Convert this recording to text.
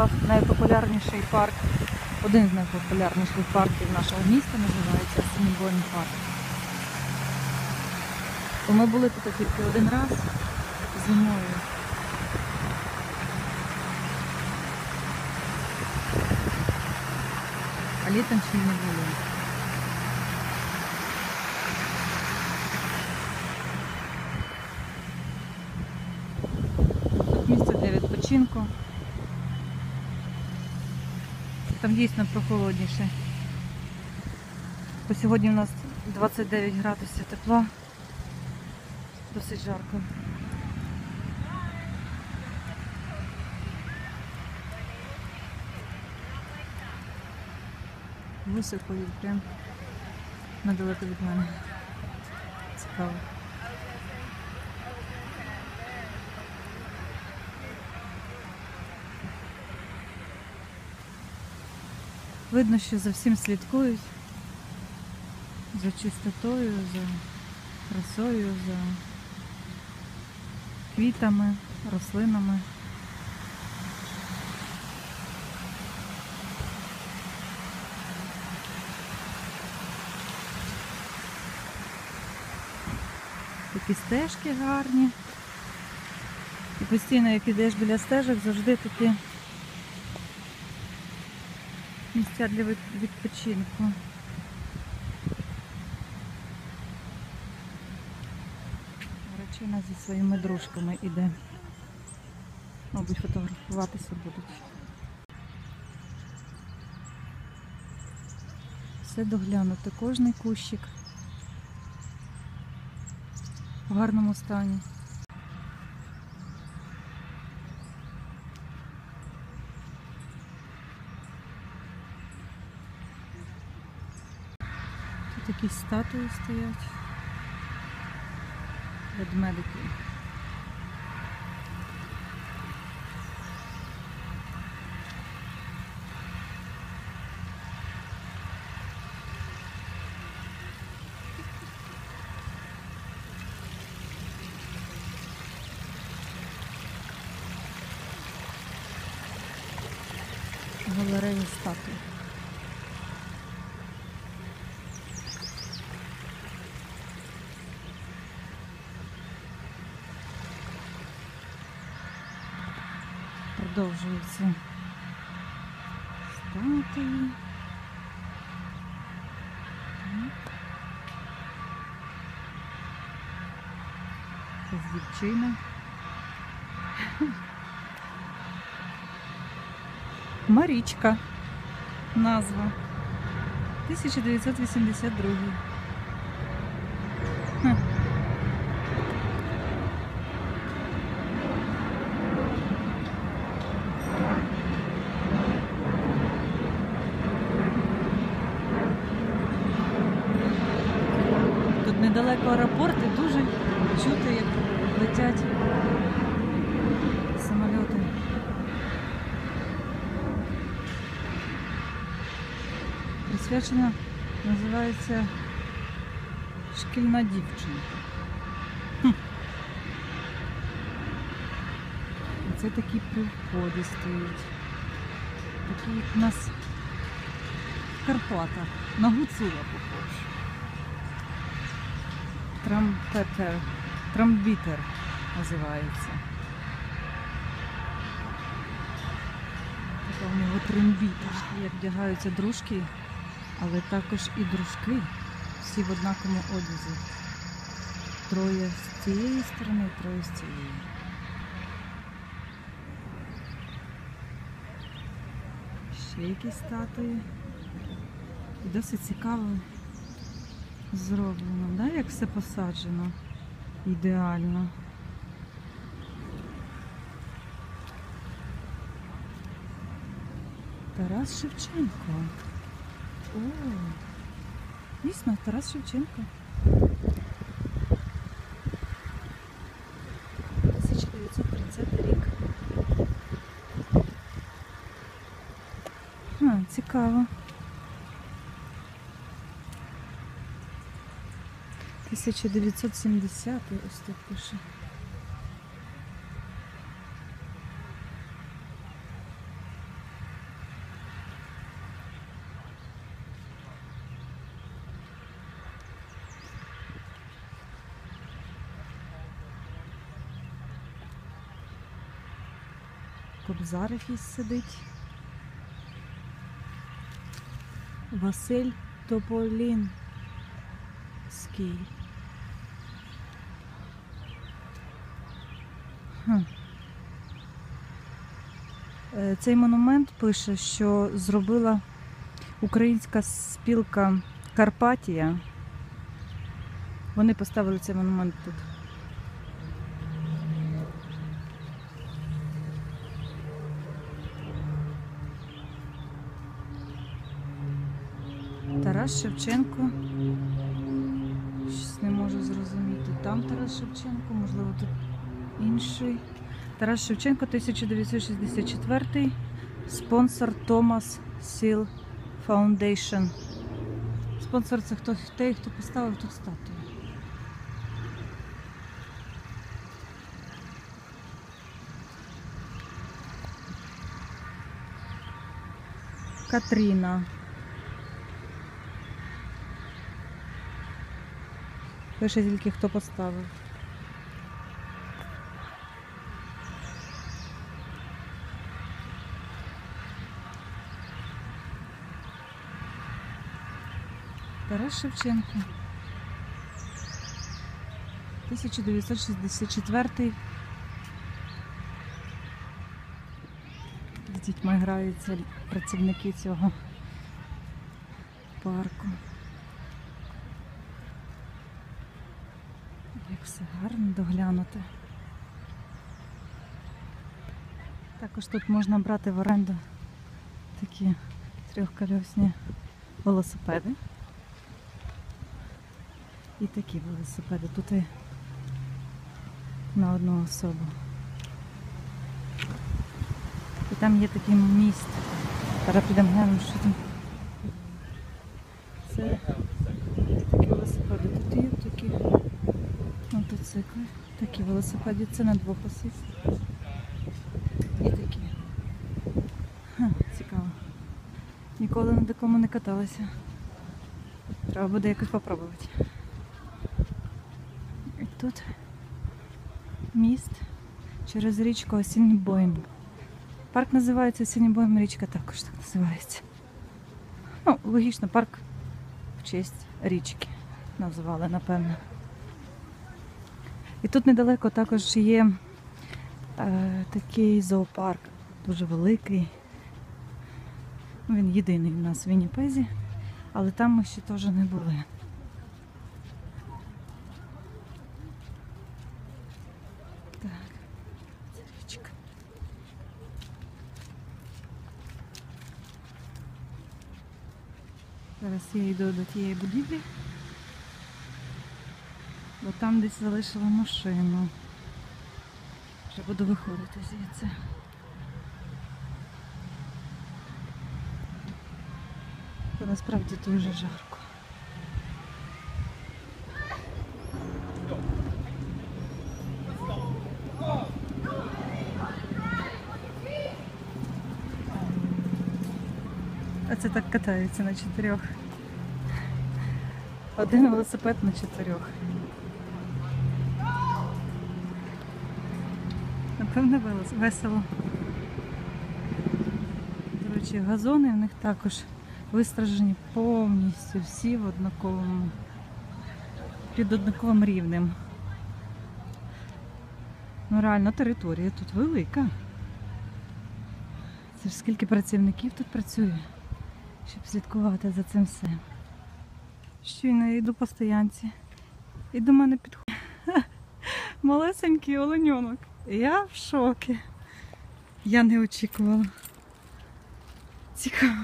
став найпопулярніший парк, один з найпопулярніших парків нашого міста називається Сінігольний парк. То ми були тут тільки один раз зимою. А літом ще не було. Тут місце для відпочинку. Там дійсно прохолодніше. Бо сьогодні у нас 29 градусів тепла. Досить жарко. Гуси прям недалеко від мене. Цікаво. Видно, що за всім слідкують. За чистотою, за красою, за квітами, рослинами. Такі стежки гарні. І постійно, як ідеш біля стежок, завжди такі місця для від- відпочинку. Речина зі своїми дружками іде. Мабуть, фотографуватися будуть. Все доглянуто, кожний кущик в гарному стані. Якісь статуї стоять. Ведмедики. Галерея статуй. Продовжуються статуї. Так. Це дівчина. Марічка. Назва. 1982. Тут аеропорт і дуже чути, як летять самольоти. Присвячена називається Шкільна дівчинка. Хм. Це такі приходи стоять. Такі, як у нас в Карпатах. На гуцула похож. Трампетер. Трамбітер називається. Така у нього трембіта, як вдягаються дружки, але також і дружки. Всі в однаковому одязі. Троє з цієї сторони, троє з цієї. Ще якісь статуї. І досить цікаво зроблено, да? як все посаджено ідеально. Тарас Шевченко. О, дійсно, Тарас Шевченко. 1930 рік. А, цікаво. 1970 ось тут пише. Кобзар якийсь сидить. Василь Тополін. Хм. Е, Цей монумент пише, що зробила українська спілка Карпатія. Вони поставили цей монумент тут. Тарас Шевченко. Там Тарас Шевченко, можливо, тут інший. Тарас Шевченко, 1964. Спонсор Томас Сіл Foundation. Спонсор це хто той, хто поставив тут статую. Катріна. Пише тільки хто поставив. Тарас Шевченко. 1964. З дітьми граються працівники цього парку. Як все гарно доглянути. Також тут можна брати в оренду такі трьохкольосні велосипеди. І такі велосипеди. Тут і на одну особу. І там є такий міст. Зараз підемо глянемо, що там. Це такі велосипеди. Тут є такі мотоцикли. Такі велосипеди. Це на двох осіб. І такі. Ха, цікаво. Ніколи на такому не каталася. Треба буде якось попробувати. І тут міст через річку Осіннібойм. Парк називається Осіннібойм, річка також так називається. Ну, логічно, парк в честь річки назвали, напевно. І тут недалеко також є е, такий зоопарк, дуже великий. Ну, Він єдиний у нас в Вінніпезі, але там ми ще теж не були. Так, це. Зараз я йду до тієї будівлі, бо там десь залишила машину. Вже буду виходити звідси. Бо насправді дуже жарко. А це так катаються на чотирьох. Один велосипед на чотирьох. Напевно, весело. До речі, газони в них також вистражені повністю всі в однаковому, під однаковим рівнем. Ну реально територія тут велика. Це ж скільки працівників тут працює, щоб слідкувати за цим все. Щойно я йду по стоянці. І до мене підходить малесенький оленьонок. Я в шокі. Я не очікувала. Цікаво.